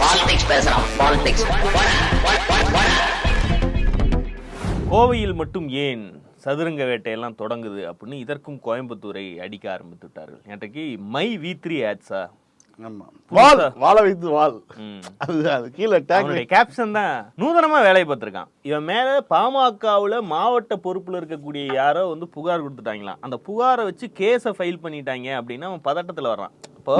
Politics பேசுறான் politics கோவையில் மட்டும் ஏன் சதுரங்க வேட்டையெல்லாம் தொடங்குது அப்படின்னு இதற்கும் கோயம்புத்தூரை அடிக்க ஆரம்பித்து விட்டார்கள். நேற்றைக்கு மை வி த்ரீ ஆட்ஸா? ஆமா. வால் வாழ வைத்து வால். ம். அது அது கீழே கேப்ஷன் தான் நூதனமா வேலை பார்த்திருக்கான். இவன் மேல பாமகவுல மாவட்ட பொறுப்புல இருக்கக்கூடிய யாரோ வந்து புகார் கொடுத்துட்டாங்களாம். அந்த புகாரை வச்சு கேஸை ஃபைல் பண்ணிட்டாங்க அப்படின்னு அவன் பதட்டத்துல வர்றான். இப்போ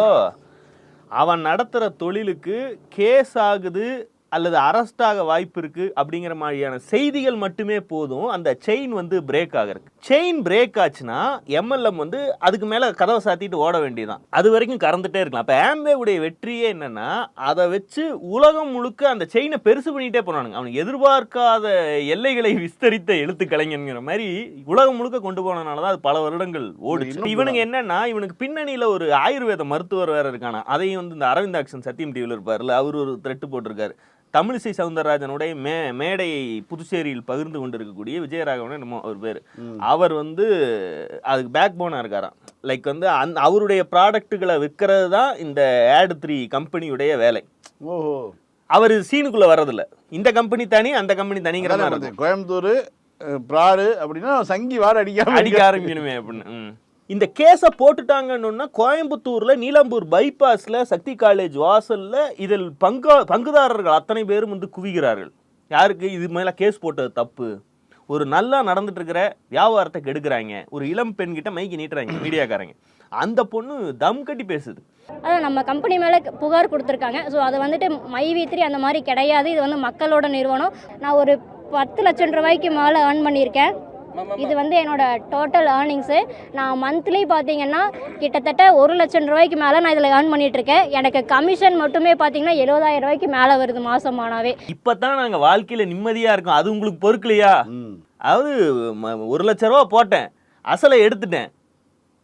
அவன் நடத்துகிற தொழிலுக்கு கேஸ் ஆகுது அல்லது அரெஸ்ட் வாய்ப்பு இருக்குது அப்படிங்கிற மாதிரியான செய்திகள் மட்டுமே போதும். அந்த செயின் வந்து பிரேக் ஆகிறதுக்கு. செயின் பிரேக் ஆச்சுன்னா எம்எல்எம் வந்து அதுக்கு மேல கதவை சாத்திட்டு ஓட வேண்டியதுதான். அது வரைக்கும் கறந்துட்டே இருக்கலாம். அப்ப ஆம்பேவுடைய வெற்றியே என்னன்னா அதை வச்சு உலகம் முழுக்க அந்த செயினை பெருசு பண்ணிட்டே போனானுங்க. அவனுக்கு எதிர்பார்க்காத எல்லைகளை விஸ்தரித்த எழுத்து கலைஞங்கிற மாதிரி உலகம் முழுக்க கொண்டு போனனால தான் அது பல வருடங்கள் ஓடுச்சு. இவனுக்கு என்னன்னா இவனுக்கு பின்னணியில ஒரு ஆயுர்வேத மருத்துவர் வேற இருக்கானா அதையும் வந்து இந்த அரவிந்த் ஆக்ஷன் சத்தியம் டிவியில் இருப்பார்ல அவர் ஒரு த்ரெட்டு போட்டிருக்காரு. தமிழிசை சவுந்தரராஜனுடைய மே மேடையை புதுச்சேரியில் பகிர்ந்து கொண்டிருக்கக்கூடிய விஜயராகவன் நம்ம அவர் பேர். அவர் வந்து அதுக்கு பேக் போனா இருக்காராம் லைக் வந்து அந்த அவருடைய ப்ராடக்ட்டுகளை விற்கிறது தான் இந்த ஆட் த்ரீ கம்பெனியுடைய வேலை. ஓஹோ. அவர் சீனுக்குள்ள வர்றதில்ல. இந்த கம்பெனி தனி அந்த கம்பெனி தனிங்கிற. கோயம்புத்தூர் பிராடு அப்படின்னா சங்கி வார அடிக்காம அடிக்க ஆரம்பிக்கணுமே அப்படின்னு. இந்த கேஸை போட்டுட்டாங்கன்னு கோயம்புத்தூரில் நீலாம்பூர் பைபாஸில் சக்தி காலேஜ் வாசலில் இதில் பங்கா பங்குதாரர்கள் அத்தனை பேரும் வந்து குவிகிறார்கள். யாருக்கு? இது மேலே கேஸ் போட்டது தப்பு. ஒரு நல்லா நடந்துட்டுருக்கிற வியாபாரத்தை கெடுக்குறாங்க. ஒரு இளம் பெண்கிட்ட மைக்கி மைக்கு நீட்டுறாங்க மீடியாக்காரங்க. அந்த பொண்ணு தம் கட்டி பேசுது. அதான் நம்ம கம்பெனி மேலே புகார் கொடுத்துருக்காங்க. ஸோ அது வந்துட்டு மை வீத்திரி அந்த மாதிரி கிடையாது. இது வந்து மக்களோட நிறுவனம். நான் ஒரு பத்து லட்சம் ரூபாய்க்கு மேலே ஏர்ன் பண்ணியிருக்கேன். இது வந்து என்னோட டோட்டல் ஏர்னிங்ஸு நான் மந்த்லி பார்த்தீங்கன்னா கிட்டத்தட்ட ஒரு லட்சம் ரூபாய்க்கு மேலே நான் இதில் ஏர்ன் பண்ணிட்டு இருக்கேன் எனக்கு கமிஷன் மட்டுமே பார்த்தீங்கன்னா எழுபதாயிரம் ரூபாய்க்கு மேலே வருது மாதமானாவே இப்பதான் நாங்க வாழ்க்கையில நிம்மதியா இருக்கோம். அது உங்களுக்கு பொறுக்கலையா. அதாவது ஒரு லட்ச ரூபா போட்டேன். அசலை எடுத்துட்டேன்.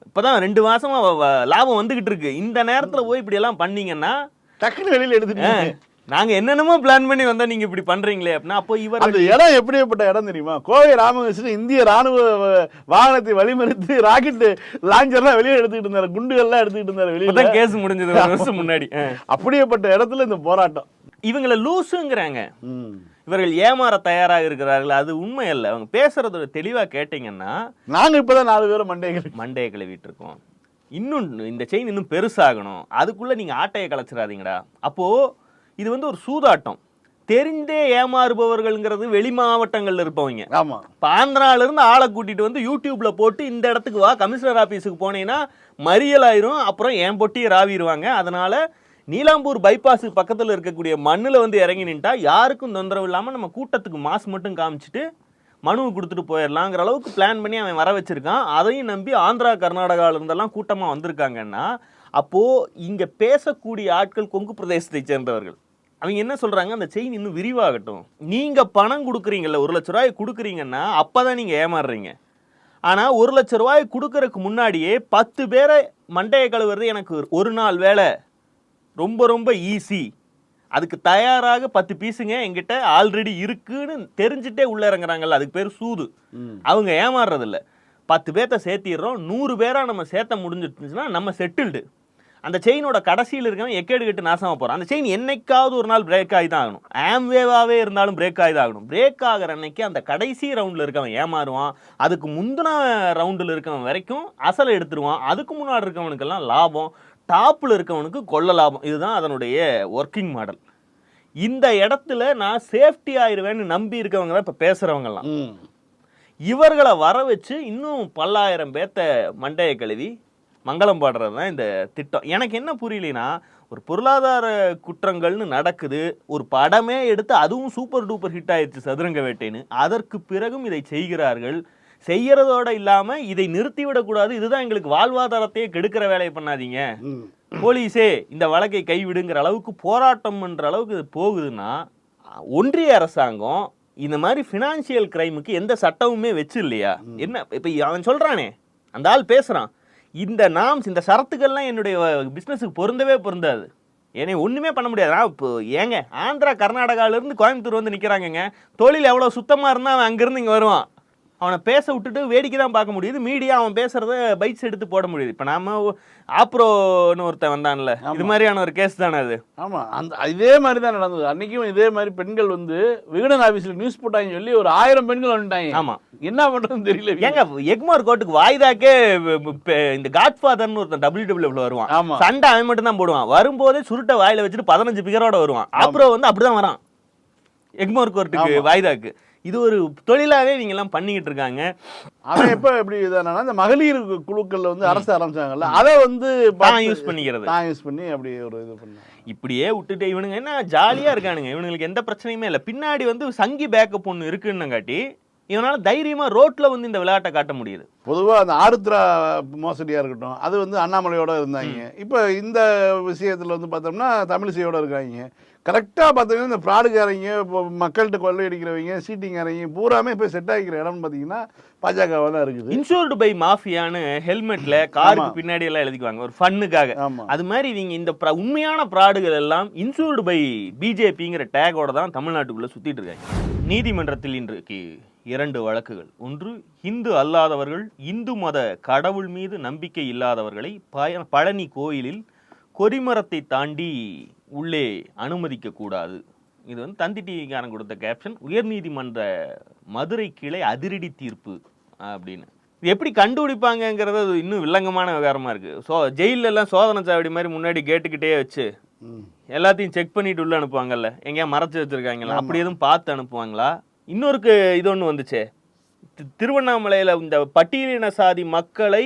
இப்பதான் ரெண்டு மாசமா வ- வ- லாபம் வந்துகிட்டு இருக்கு. இந்த நேரத்துல போய் இப்படி எல்லாம் பண்ணீங்கன்னா டக்குன்னு வெளியில எடுத்துட்டு நாங்க என்னென்னமோ பிளான் பண்ணி வந்தா நீங்க இப்படி பண்றீங்களே அப்படின்னா அப்போ இவர் அந்த இடம் எப்படிப்பட்ட இடம் தெரியுமா? கோவை ராமகிருஷ்ணன் இந்திய ராணுவ வாகனத்தை வழிமறித்து ராக்கெட் லாஞ்சர்லாம் வெளியே எடுத்துக்கிட்டு இருந்தாரு. குண்டுகள்லாம் எடுத்துக்கிட்டு இருந்தாரு இப்பதான் கேஸ் முடிஞ்சது ஒரு வருஷம் முன்னாடி. அப்படியேப்பட்ட இடத்துல இந்த போராட்டம். இவங்கள லூசுங்கிறாங்க. இவர்கள் ஏமாற தயாராக இருக்கிறார்கள் அது உண்மை அல்ல அவங்க பேசுறது தெளிவா கேட்டீங்கன்னா நாங்க இப்பதான் நாலு பேரும் மண்டைகள் மண்டையை கழுவிட்டு இருக்கோம் இன்னும் இந்த செயின் இன்னும் பெருசாகணும். அதுக்குள்ள நீங்க ஆட்டையை கலைச்சிடாதீங்கடா. அப்போ இது வந்து ஒரு சூதாட்டம். தெரிந்தே ஏமாறுபவர்கள்ங்கிறது வெளி மாவட்டங்கள்ல இருப்பவங்க. ஆமா. இப்போ ஆந்திரால இருந்து ஆளை கூட்டிட்டு வந்து யூடியூப்ல போட்டு இந்த இடத்துக்கு வா கமிஷனர் ஆபீஸுக்கு போனீங்கன்னா மறியல் ஆயிரும் அப்புறம் என் பொட்டியை ராவிடுவாங்க? அதனால நீலாம்பூர் பைபாஸ் பக்கத்துல இருக்கக்கூடிய மண்ணுல வந்து இறங்கி நின்ட்டா யாருக்கும் தொந்தரவு இல்லாம நம்ம கூட்டத்துக்கு மாஸ் மட்டும் காமிச்சிட்டு மனுவை கொடுத்துட்டு போயிடலாங்கிற அளவுக்கு பிளான் பண்ணி அவன் வர வச்சிருக்கான். அதையும் நம்பி ஆந்திரா கர்நாடகால இருந்தெல்லாம் கூட்டமா வந்திருக்காங்கன்னா அப்போ இங்க பேசக்கூடிய ஆட்கள் கொங்கு பிரதேசத்தை சேர்ந்தவர்கள். அவங்க என்ன சொல்றாங்க? அந்த செயின் இன்னும் விரிவாகட்டும். நீங்க பணம் கொடுக்குறீங்கல்ல ஒரு லட்ச ரூபாய் கொடுக்குறீங்கன்னா அப்பதான் நீங்க ஏமாறுறீங்க. ஆனா ஒரு லட்ச ரூபாய் கொடுக்கறதுக்கு முன்னாடியே பத்து பேரை மண்டையை கழுவுறது எனக்கு ஒரு நாள் வேலை. ரொம்ப ரொம்ப ஈஸி அதுக்கு தயாராக பத்து பீஸுங்க என்கிட்ட ஆல்ரெடி இருக்குன்னு தெரிஞ்சுட்டே உள்ள இறங்குறாங்கல்ல அதுக்கு பேர் சூது. அவங்க ஏமாறுறதில்ல. பத்து பேர்த்த சேர்த்திடுறோம். நூறு பேரா நம்ம சேர்த்த முடிஞ்சிட்டுச்சுன்னா நம்ம செட்டில்டு அந்த செயினோட கடைசியில் இருக்கவன் எக்கேடு கட்டு நாசமா போறான். அந்த செயின் என்னைக்காவது ஒரு நாள் பிரேக் ஆகி தான் ஆகணும் ஆம்வேவாவே இருந்தாலும் பிரேக் ஆகி தான் ஆகணும் பிரேக் ஆகிற அன்னைக்கு அந்த கடைசி ரவுண்டில் இருக்கவன் ஏமாறுவான். அதுக்கு முந்தின ரவுண்டில் இருக்கவன் வரைக்கும் அசலை எடுத்துருவான். அதுக்கு முன்னாடி இருக்கவனுக்கெல்லாம் லாபம். டாப்பில் இருக்கவனுக்கு கொள்ள லாபம். இதுதான் அதனுடைய ஒர்க்கிங் மாடல் இந்த இடத்துல நான் சேஃப்டி ஆயிருவேன்னு நம்பி இருக்கவங்க தான் இப்போ பேசுகிறவங்கலாம். இவர்களை வர வச்சு இன்னும் பல்லாயிரம் பேத்த மண்டையை கழுவி மங்களம் பாடுறது தான் இந்த திட்டம். எனக்கு என்ன புரியலைன்னா ஒரு பொருளாதார குற்றங்கள்னு நடக்குது ஒரு படமே எடுத்து அதுவும் சூப்பர் டூப்பர் ஹிட் ஆயிடுச்சு சதுரங்க வேட்டைன்னு அதற்கு பிறகும் இதை செய்கிறார்கள். செய்யறதோட இல்லாம இதை நிறுத்தி விடக்கூடாது இதுதான் எங்களுக்கு வாழ்வாதாரத்தையே கெடுக்கிற வேலையை பண்ணாதீங்க. போலீஸே இந்த வழக்கை கைவிடுங்கிற அளவுக்கு போராட்டம் பண்ற அளவுக்கு இது போகுதுன்னா ஒன்றிய அரசாங்கம் இந்த மாதிரி ஃபினான்ஷியல் கிரைமுக்கு எந்த சட்டமுமே வச்சு இல்லையா என்ன இப்போ அவன் சொல்றானே அந்த ஆள் பேசுறான். இந்த நாம்ஸ் இந்த சரத்துக்கள்லாம் என்னுடைய பிஸ்னஸுக்கு பொருந்தவே பொருந்தாது. என்னை ஒன்றுமே பண்ண முடியாது. நான் இப்போ ஏங்க ஆந்திரா கர்நாடகால இருந்து கோயம்புத்தூர் வந்து நிற்கிறாங்கங்க தொழில் எவ்வளோ சுத்தமாக இருந்தால் அவன் அங்கேருந்து இங்கே வருவான். அவனை பேச விட்டுட்டு வேடிக்கை தான் பார்க்க முடியுது. மீடியா அவன் பேசுறத பைட்ஸ் எடுத்து போட முடியுது. இப்போ நாம ஆப்ரோன்னு ஒருத்தன் வந்தான்ல. இது மாதிரியான ஒரு கேஸ் தானே அது? ஆமா. அந்த இதே மாதிரி தான் நடந்தது. அன்னைக்கும் இதே மாதிரி பெண்கள் வந்து விகடன் ஆபீஸ்ல நியூஸ் போட்டாங்க சொல்லி ஒரு ஆயிரம் பெண்கள் வந்துட்டாங்க. ஆமா. என்ன பண்றதுன்னு தெரியல ஏங்க எக்மார் கோர்ட்டுக்கு வாய்தாக்கே இந்த காட் ஃபாதர்னு ஒருத்தன் டபிள்யூ டபிள்யூ வருவான் சண்டை அவன் மட்டும் தான் போடுவான். வரும்போதே சுருட்ட வாயில வச்சுட்டு பதினஞ்சு பிகரோட வருவான். அப்புறம் வந்து அப்படிதான் வரான். எக்மோர் கோர்ட்டுக்கு வாய்தாக்கு. இது ஒரு தொழிலாவே இவங்க எல்லாம் பண்ணிக்கிட்டு இருக்காங்க அவன் எப்ப எப்படி இதானா இந்த மகளிர் குழுக்கள்ல வந்து அரசு ஆரம்பிச்சாங்கல்ல அதை வந்து தான் யூஸ் பண்ணிக்கிறது. தான் யூஸ் பண்ணி அப்படி ஒரு இது பண்ணாங்க. இப்படியே விட்டுட்டு இவனுங்க என்ன ஜாலியா இருக்கானுங்க. இவனுங்களுக்கு எந்த பிரச்சனையுமே இல்லை. பின்னாடி வந்து சங்கி பேக்கப் ஒன்று இருக்குன்னுங்காட்டி இவனால தைரியமா ரோட்ல வந்து இந்த விளையாட்டை காட்ட முடியுது. பொதுவா அந்த ஆருத்ரா மோசடியா இருக்கட்டும் அது வந்து அண்ணாமலையோட இருந்தாங்க. இப்போ இந்த விஷயத்துல வந்து பார்த்தோம்னா தமிழிசையோட இருக்காங்க. கரெக்டா பார்த்தீங்கன்னா இந்த ஃப்ராடுக்காரங்க இப்போ மக்கள்கிட்ட கொள்ளையடிக்கிறவங்க சீட்டிங்காரங்க பூராமே போய் செட் ஆகிக்கிற இடம்னு பார்த்தீங்கன்னா பாஜகவாக தான் இருக்குது. இன்சூர்டு பை மாஃபியான்னு ஹெல்மெட்ல காருக்கு. பின்னாடி எல்லாம் எழுதிக்குவாங்க ஒரு ஃபன்னுக்காக. அது மாதிரி இவங்க இந்த உண்மையான ப்ராடுகள் எல்லாம் இன்சூர்டு பை பிஜேபிங்கிற டேகோட தான் தமிழ்நாட்டுக்குள்ள சுத்திட்டு இருக்காங்க. நீதிமன்றத்தில் இன்றைக்கு இரண்டு வழக்குகள். ஒன்று இந்து அல்லாதவர்கள் இந்து மத கடவுள் மீது நம்பிக்கை இல்லாதவர்களை பழனி கோயிலில் கொடிமரத்தை தாண்டி உள்ளே அனுமதிக்க கூடாது இது வந்து தந்தி டிவிக்காரன் கொடுத்த கேப்ஷன் உயர்நீதிமன்ற மதுரை கிளை அதிரடி தீர்ப்பு அப்படின்னு. இது எப்படி கண்டுபிடிப்பாங்கங்கிறது அது இன்னும் வில்லங்கமான விவகாரமா இருக்கு. ஸோ ஜெயில்ல எல்லாம் சோதனை சாவடி மாதிரி முன்னாடி கேட்டுக்கிட்டே வச்சு. எல்லாத்தையும் செக் பண்ணிட்டு உள்ள அனுப்புவாங்கல்ல. எங்கேயா மறைச்சு வச்சிருக்காங்களா? அப்படி எதுவும் பார்த்து அனுப்புவாங்களா? இன்னொருக்கு இது ஒன்று வந்துச்சே. திருவண்ணாமலையில இந்த பட்டியலின சாதி மக்களை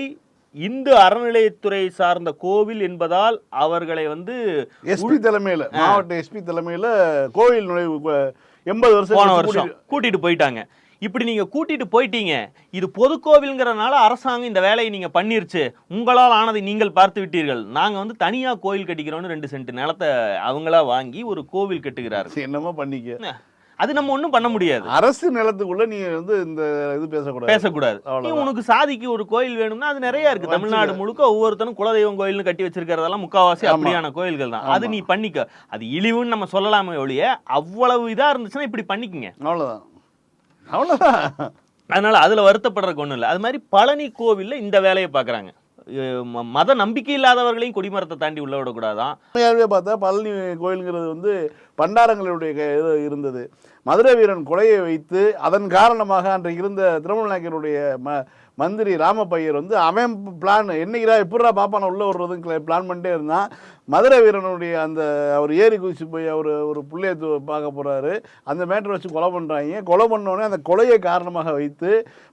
இந்து அறநிலையத்துறை சார்ந்த கோவில் என்பதால் அவர்களை வந்து எஸ்பி தலைமையில மாவட்ட எஸ்பி தலைமையில கோயில் நுழைவு எண்பது வருஷம் போன வருஷம் கூட்டிட்டு- போயிட்டாங்க. இப்படி நீங்க கூட்டிட்டு போயிட்டீங்க. இது பொது கோவில்ங்கிறனால அரசாங்கம் இந்த வேலையை நீங்க பண்ணிருச்சு. உங்களால் ஆனதை நீங்கள் பார்த்து விட்டீர்கள். நாங்க வந்து தனியா கோயில் கட்டிக்கிறோம்னு ரெண்டு சென்ட் நிலத்தை அவங்களா வாங்கி ஒரு கோவில் கட்டுகிறார்கள். சரி, என்னமோ பண்ணிக்க. அது நம்ம ஒண்ணும் பண்ண முடியாது. அரசு நிலத்துக்குள்ள நீ வந்து இந்த இது பேசக்கூடாது. பேசக்கூடாது. நீ உனக்கு சாதிக்கு ஒரு கோயில் வேணும்னா அது நிறைய இருக்கு. தமிழ்நாடு முழுக்க ஒவ்வொருத்தனும் குலதெய்வம் கோயில்னு கட்டி வச்சிருக்கிறதெல்லாம் முக்காவாசி. அப்படியான கோயில்கள் தான். அது. நீ பண்ணிக்க. அது இழிவுன்னு நம்ம சொல்லலாமே ஒழிய அவ்வளவு இதா இருந்துச்சுன்னா இப்படி பண்ணிக்கங்க. அவ்வளவுதான். அவ்வளவுதான். அதனால அதுல வருத்தப்படுறதுக்கு ஒண்ணும் இல்லை. அது மாதிரி பழனி கோவில்ல இந்த வேலையை ம- மத நம்பிக்கை இல்லாதவர்களையும் கொடிமரத்தை தாண்டி உள்ள விடக்கூடாதான். உண்மையாகவே பார்த்தா பழனி கோயிலுங்கிறது வந்து பண்டாரங்களுடைய இது இருந்தது. மதுரை வீரன் கொலையை வைத்து அதன் காரணமாக அன்றைக்கு இருந்த திருமணநாயக்கருடைய ம மந்திரி ராமப்பையர் வந்து அவன் பிளான் என்னைக்கிறா எப்படா பாப்பான உள்ள விடுறதுன்னு பிளான் பண்ணிட்டே இருந்தான். மதுரை வீரனுடைய அந்த அவர் ஏறி குதிச்சு போய் அவர் ஒரு புள்ளைய பார்க்க போறாரு. அந்த மேட்டரை வச்சு கொலை பண்றாங்க. கொலை பண்ணோடனே அந்த கொலையை காரணமாக வைத்து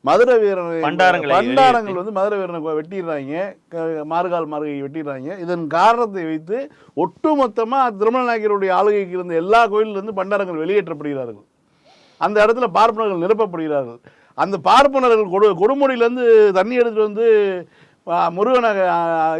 மதுரை வீரனை பண்டாரங்களை வந்து மதுரை வீரனை வெட்டிடுறாங்க. மார்கால் மார்கை வெட்டிடுறாங்க. இதன் காரணத்தை வைத்து ஒட்டுமொத்தமா திருமணநாயக்கருடைய ஆளுகைக்கு இருந்த எல்லா கோயிலிருந்து பண்டாரங்கள் வெளியேற்றப்படுகிறார்கள். அந்த இடத்துல பார்ப்பனர்கள் நிரப்பப்படுகிறார்கள். அந்த பார்ப்பனர்கள் கொடு கொடுமுடியிலேருந்து தண்ணி எடுத்துகிட்டு வந்து முருகனை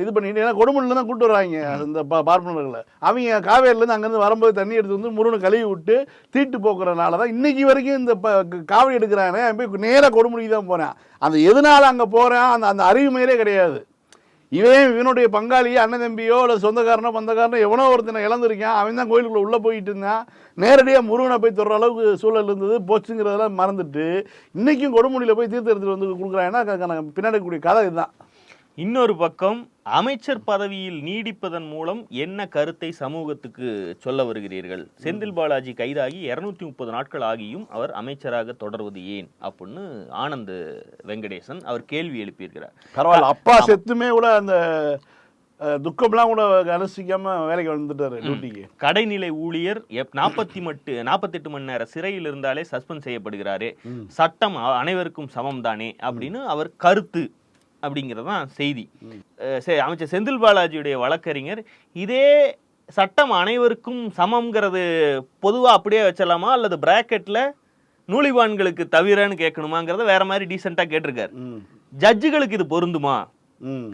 இது பண்ணிட்டு ஏன்னா கொடுமுடியிலேருந்து தான் கூட்டு வர்றாங்க இந்த பா பார்ப்பனர்களை. அவங்க காவேரிலேருந்து அங்கேருந்து வரும்போது தண்ணி எடுத்து வந்து முருகனை கழுவி விட்டு தீட்டு போக்குறதுனால தான் இன்றைக்கி வரைக்கும் இந்த ப காவடி எடுக்கிறானே போய் நேராக கொடுமுடிக்கு தான் போகிறேன் அந்த எதனால் அங்கே போகிறேன் அந்த அந்த அறிவுமையிலே கிடையாது. இவன் இவனுடைய பங்காளி அண்ணன் தம்பியோ இல்லை சொந்தக்காரனோ பந்தக்காரனோ எவனோ ஒருத்தனை இழந்திருக்கான். அவன் தான் கோயிலுக்குள்ளே உள்ளே போயிட்டு இருந்தான். நேரடியாக முருகனை போய் தொடுற அளவுக்கு சூழல் இருந்தது. போச்சுங்கிறதெல்லாம் மறந்துட்டு இன்றைக்கும் கொடுமுடியில் போய் தீர்த்து எடுத்துட்டு வந்து கொடுக்குறாங்கன்னா பின்னாடி கூடிய கதை இதுதான். இன்னொரு பக்கம் அமைச்சர் பதவியில் நீடிப்பதன் மூலம் என்ன கருத்தை சமூகத்துக்கு சொல்ல வருகிறீர்கள்? செந்தில் பாலாஜி கைதாகி இருநூத்தி முப்பது நாட்கள் ஆகியும் அவர் அமைச்சராக தொடர்வது ஏன் அப்படின்னு ஆனந்த் வெங்கடேசன் அவர் கேள்வி எழுப்பியிருக்கிறார். பரவாயில்ல அப்பா செத்துமே கூட அந்த துக்கம்லாம் கூட அனுசிக்காம வேலைக்கு வந்துட்டாரு டியூட்டிக்கு. கடைநிலை ஊழியர் நாற்பத்தி மட்டு நாற்பத்தெட்டு மணி நேர சிறையில் இருந்தாலே சஸ்பெண்ட் செய்யப்படுகிறாரே. சட்டம் அனைவருக்கும் சமம் தானே அப்படின்னு அவர் கருத்து அப்படிங்கிறது தான் செய்தி சரி அமைச்சர் செந்தில் பாலாஜியுடைய வழக்கறிஞர் இதே சட்டம் அனைவருக்கும் சமம்ங்கிறது பொதுவாக அப்படியே வச்சிடலாமா அல்லது பிராக்கெட்டில் நூலிவான்களுக்கு தவிரன்னு கேட்கணுமாங்கிறத வேற மாதிரி டீசெண்டாக கேட்டிருக்காரு. ஜட்ஜுகளுக்கு இது பொருந்துமா?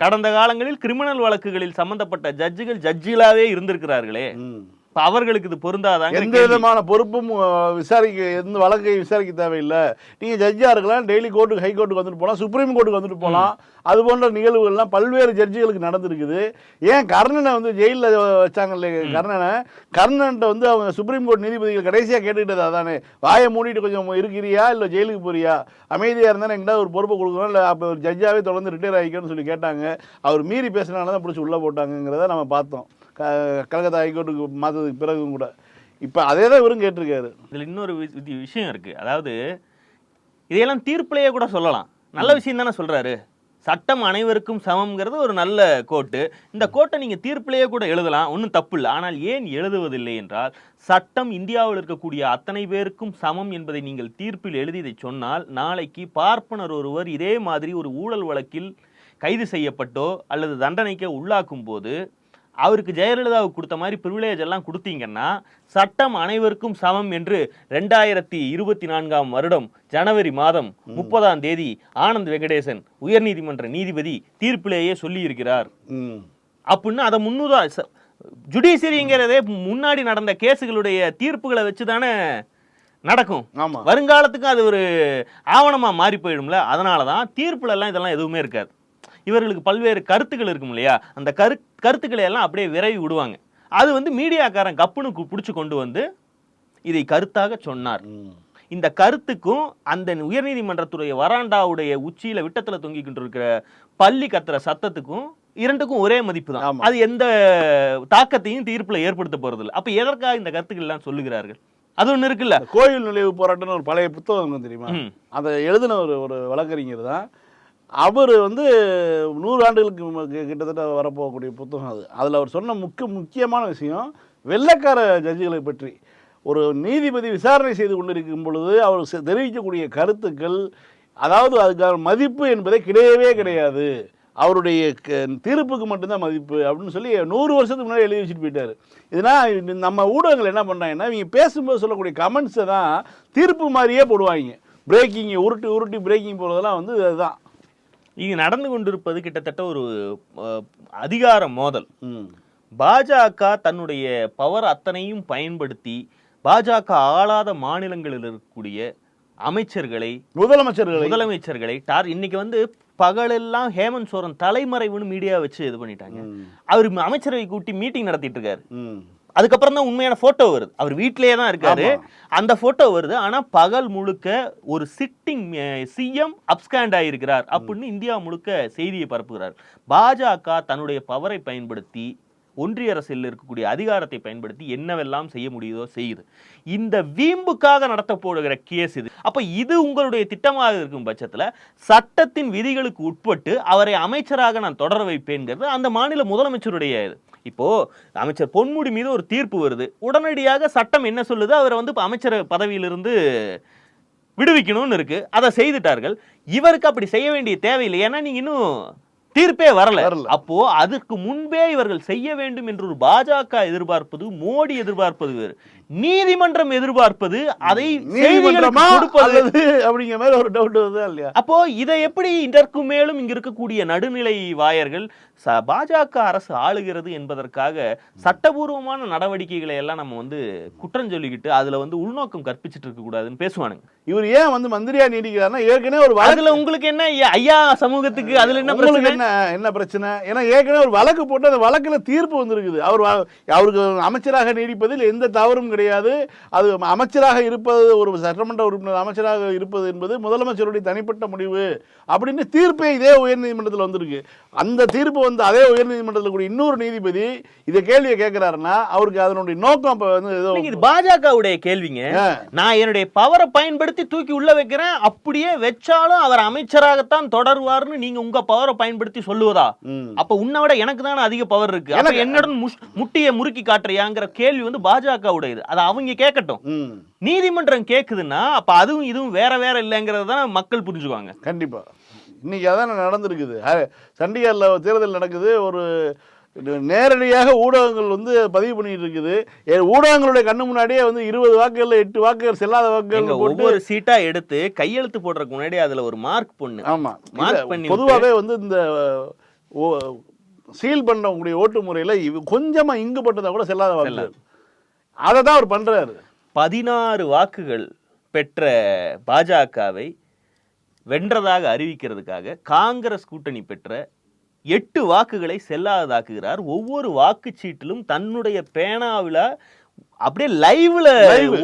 கடந்த காலங்களில் கிரிமினல் வழக்குகளில் சம்பந்தப்பட்ட ஜட்ஜுகள் ஜட்ஜுகளாவே இருந்திருக்கிறார்களே. அவர்களுக்கு இது பொருந்தாதாங்க எந்த விதமான பொறுப்பும் விசாரிக்க எந்த வழக்கை விசாரிக்க தேவையில்லை. நீங்க ஜட்ஜா இருக்கலாம் டெய்லி கோர்ட்டுக்கு ஹை கோர்ட்டுக்கு வந்துட்டு போகலாம் சுப்ரீம் கோர்ட்டுக்கு வந்துட்டு போகலாம் அது போன்ற நிகழ்வுகள்லாம் பல்வேறு ஜட்ஜுகளுக்கு நடந்திருக்குது. ஏன் கர்ணனை வந்து ஜெயிலில் வச்சாங்கல்ல கர்ணனை? கர்ணன்ட்ட வந்து அவங்க சுப்ரீம் கோர்ட் நீதிபதிகள் கடைசியாக கேட்டுக்கிட்டது அதானே? வாயை மூடிட்டு கொஞ்சம் இருக்கிறியா? இல்லை ஜெயிலுக்கு போறியா? அமைதியாக இருந்தால் எங்கிட்ட ஒரு பொறுப்பை கொடுக்கணும்? இல்லை அப்போ ஒரு ஜட்ஜாவே தொடர்ந்து ரிட்டையர் ஆகிக்கணும்னு சொல்லி கேட்டாங்க. அவர் மீறி பேசினால தான் பிடிச்சி உள்ளே போட்டாங்கங்கிறத நம்ம பார்த்தோம். கலகத்தா ஹைகோர்ட்டுக்கு மாற்றதுக்கு பிறகும் கூட. இப்போ அதே தான் இவரும் கேட்டிருக்காரு. இதுல இன்னொரு விஷயம் இருக்கு. அதாவது இதையெல்லாம் தீர்ப்பிலேயே கூட சொல்லலாம். நல்ல விஷயம் தானே சொல்றாரு. சட்டம் அனைவருக்கும் சமம்ங்கிறது ஒரு நல்ல கோட்டு. இந்த கோட்டை நீங்க தீர்ப்பிலேயே கூட எழுதலாம். ஒன்றும் தப்பு இல்லை. ஆனால் ஏன் எழுதுவதில்லை என்றால் சட்டம் இந்தியாவில் இருக்கக்கூடிய அத்தனை பேருக்கும் சமம் என்பதை நீங்கள் தீர்ப்பில் எழுதி இதை சொன்னால் நாளைக்கு பார்ப்பனர் ஒருவர் இதே மாதிரி ஒரு ஊழல் வழக்கில் கைது செய்யப்பட்டோ அல்லது தண்டனைக்கோ உள்ளாக்கும் போது அவருக்கு ஜெயலலிதாவுக்கு கொடுத்த மாதிரி ப்ரிவிலேஜ் எல்லாம் கொடுத்தீங்கன்னா சட்டம் அனைவருக்கும் சமம் என்று ரெண்டாயிரத்தி இருபத்தி நான்காம் வருடம் ஜனவரி மாதம் முப்பதாம் தேதி ஆனந்த் வெங்கடேசன் உயர்நீதிமன்ற நீதிபதி தீர்ப்பிலேயே சொல்லியிருக்கிறார். அப்படின்னு அதை முன்னுதா ஜுடிஷியரிங்கிறதே முன்னாடி நடந்த கேஸுகளுடைய தீர்ப்புகளை வச்சு தானே நடக்கும். ஆமாம் வருங்காலத்துக்கு அது ஒரு ஆவணமா மாறி போயிடும்ல அதனால தான் தீர்ப்புல எல்லாம் இதெல்லாம் எதுவுமே இருக்காது. இவர்களுக்கு பல்வேறு கருத்துக்கள் இருக்கும் இல்லையா? அந்த கரு கருத்துக்களை எல்லாம் அப்படியே விரைவி விடுவாங்க. அது வந்து மீடியாக்காரன் கப்புனு பிடிச்சி கொண்டு வந்து இதை கருத்தாக சொன்னார். இந்த கருத்துக்கும் அந்த உயர்நீதிமன்றத்துடைய வராண்டாவுடைய உச்சியில விட்டத்துல தொங்கிக்கிட்டு இருக்கிற பள்ளி கத்துற சத்தத்துக்கும் இரண்டுக்கும் ஒரே மதிப்பு தான். அது எந்த தாக்கத்தையும் தீர்ப்புல ஏற்படுத்த போறதில்ல. அப்ப எதற்காக இந்த கருத்துக்கள் எல்லாம் சொல்லுகிறார்கள்? அது ஒண்ணு இருக்குல்ல. கோயில் நுழைவு போராட்டம்னு ஒரு பழைய புத்தகம் தெரியுமா. அதை எழுதின ஒரு ஒரு வழக்கறிஞர் தான் அவர் வந்து நூறு ஆண்டுகளுக்கு கிட்டத்தட்ட வரப்போகக்கூடிய புத்தகம் அது. அதில் அவர் சொன்ன முக்கிய முக்கியமான விஷயம் வெள்ளைக்கார ஜட்ஜிகளை பற்றி. ஒரு நீதிபதி விசாரணை செய்து கொண்டிருக்கும் பொழுது அவர் தெரிவிக்கக்கூடிய கருத்துக்கள் அதாவது அதுக்கான மதிப்பு என்பதே கிடையவே கிடையாது. அவருடைய தீர்ப்புக்கு மட்டும்தான் மதிப்பு அப்படின்னு சொல்லி நூறு வருஷத்துக்கு முன்னாடி எழுதி வச்சுட்டு போயிட்டார். இதனால் நம்ம ஊடகங்கள் என்ன பண்ணுறாங்கன்னா இவங்க பேசும்போது சொல்லக்கூடிய கமெண்ட்ஸை தான் தீர்ப்பு மாதிரியே போடுவாங்க. பிரேக்கிங் உருட்டி உருட்டி பிரேக்கிங் போடுறதெல்லாம் வந்து அதுதான். இங்க நடந்து கொண்டிருப்பது கிட்டத்தட்ட ஒரு அதிகார மோதல். பாஜக தன்னுடைய பவர் அத்தனையும் பயன்படுத்தி பாஜக ஆளாத மாநிலங்களில் இருக்கக்கூடிய அமைச்சர்களை முதலமைச்சர்களை. முதலமைச்சர்களை டார் இன்னைக்கு வந்து பகலெல்லாம் ஹேமந்த் சோரன் தலைமறைவுன்னு மீடியா வச்சு இது பண்ணிட்டாங்க. அவர் அமைச்சரவை கூட்டி மீட்டிங் நடத்திட்டு இருக்காரு. அதுக்கப்புறம் தான் உண்மையான போட்டோ வருது. அவர் வீட்டிலேயே தான் இருக்காரு. அந்த போட்டோ வருது. ஆனா பகல் முழுக்க ஒரு சிட்டிங் சிஎம் அப்ஸ்காண்ட் ஆயிருக்கிறார் அப்படின்னு இந்தியா முழுக்க செய்தியை பரப்புகிறார். பாஜக தன்னுடைய பவரை பயன்படுத்தி ஒன்றிய அரசில் இருக்கக்கூடிய அதிகாரத்தை பயன்படுத்தி என்னவெல்லாம் செய்ய முடியுதோ செய்யுது. இந்த வீம்புக்காக நடத்த போடுகிற கேஸ் இது. அப்ப இது உங்களுடைய திட்டமாக இருக்கும் பட்சத்துல சட்டத்தின் விதிகளுக்கு உட்பட்டு அவரை அமைச்சராக நான் தொடர வைப்பேங்கிறது அந்த மாநில முதலமைச்சருடைய இது. இப்போ அமைச்சர் பொன்முடி மீது ஒரு தீர்ப்பு வருது. உடனடியாக சட்டம் என்ன சொல்லுது? அவரை வந்து அமைச்சர் பதவியிலிருந்து விடுவிக்கணும்னு இருக்கு. அதை செய்துட்டார்கள். இவருக்கு அப்படி செய்ய வேண்டிய தேவையில்லை. ஏன்னா நீங்க இன்னும் தீர்ப்பே வரல. வரல. அப்போ அதற்கு முன்பே இவர்கள் செய்ய வேண்டும் என்று ஒரு பாஜக எதிர்பார்ப்பது மோடி எதிர்பார்ப்பது வேறு. நீதிமன்றம் எதிர்பார்ப்பது அதை கொடுப்பது. அப்படிங்கிற மாதிரி ஒரு டவுட் வருதா இல்லையா? அப்போ இதை எப்படி இதற்கு மேலும் இங்க இருக்கக்கூடிய நடுநிலை வாயர்கள் பாஜக அரசு ஆளுகிறது என்பதற்காக சட்டபூர்வமான நடவடிக்கைகளை எல்லாம் நம்ம வந்து குற்றம் சொல்லிக்கிட்டு அதுல வந்து உள்நோக்கம் கற்பிச்சிட்டு இருக்க கூடாதுன்னு பேசுவானுங்க. இவர் ஏன் வந்து மந்திரியா நீடிக்கிறாருன்னா ஏற்கனவே ஒரு வழக்கு அதுல உங்களுக்கு என்ன ஐயா- சமூகத்துக்கு அதுல என்ன உங்களுக்கு பிரச்சனை? என்ன என்ன பிரச்சனை? ஏன்னா ஏற்கனவே ஒரு வழக்கு போட்டு அந்த வழக்குல தீர்ப்பு வந்திருக்குது. அவர் அவருக்கு அமைச்சராக நீடிப்பதில் எந்த தவறும் கிடையாது. அது அமைச்சராக இருப்பது ஒரு சட்டமன்ற உறுப்பினர் அமைச்சராக இருப்பது என்பது முதலமைச்சருடைய தனிப்பட்ட முடிவு அப்படின்னு தீர்ப்பே இதே உயர்நீதிமன்றத்தில் வந்திருக்கு. அந்த தீர்ப்பு வந்து அதே உயர்நீதிமன்றத்தில் கூடிய இன்னொரு நீதிபதி இதை கேள்வியை கேட்கிறாருன்னா அவருக்கு அதனுடைய நோக்கம் அப்ப வந்து ஏதோ இது பாஜகவுடைய கேள்விங்க. நான் என்னுடைய பவரை பயன்படுத்தி தூக்கி உள்ள வைக்கிறேன். அப்படியே வச்சாலும் அவர் அமைச்சராகத்தான் தொடருவார்னு நீங்க உங்க பவரை பயன்படுத்தி சொல்லுவதா. அப்ப உன்னை விட எனக்கு தானே அதிக பவர் இருக்கு. என்னுடன் முட்டியை முறுக்கி காட்டுறியாங்கிற கேள்வி வந்து பாஜகவுடைய இது அதை அவங்க கேட்கட்டும். நீதிமன்றம் கேக்குதுன்னா அப்ப அதுவும் இதுவும் வேற வேற இல்லைங்கிறத தான் மக்கள் புரிஞ்சுக்குவாங்க. கண்டிப்பா. இன்னைக்கு அதான் நடந்திருக்குது. சண்டிகர்ல தேர்தல் நடக்குது. ஒரு நேரடியாக ஊடகங்கள் வந்து பதிவு பண்ணிட்டு இருக்குது. ஊடகங்களுடைய கண்ணு முன்னாடியே வந்து இருபது வாக்குகள்ல எட்டு வாக்குகள் செல்லாத வாக்குகள் ஒவ்வொரு சீட்டா எடுத்து கையெழுத்து போடுறதுக்கு முன்னாடி அதுல ஒரு மார்க் பொண்ணு. ஆமா. இல்ல, பண்ணி பொதுவாவே வந்து இந்த சீல் பண்ணக்கூடிய ஓட்டு முறையில இவ- கொஞ்சமா இங்கு பட்டதா கூட செல்லாத வாக்குகள். அதை தான் அவர் பண்றாரு. பதினாறு வாக்குகள் பெற்ற பாஜகவை வென்றதாக அறிவிக்கிறதுக்காக காங்கிரஸ் கூட்டணி பெற்ற எட்டு வாக்குகளை செல்லாததாக்குகிறார். ஒவ்வொரு வாக்குச்சீட்டிலும் தன்னுடைய பேனாவில அப்படியே லைவ்ல.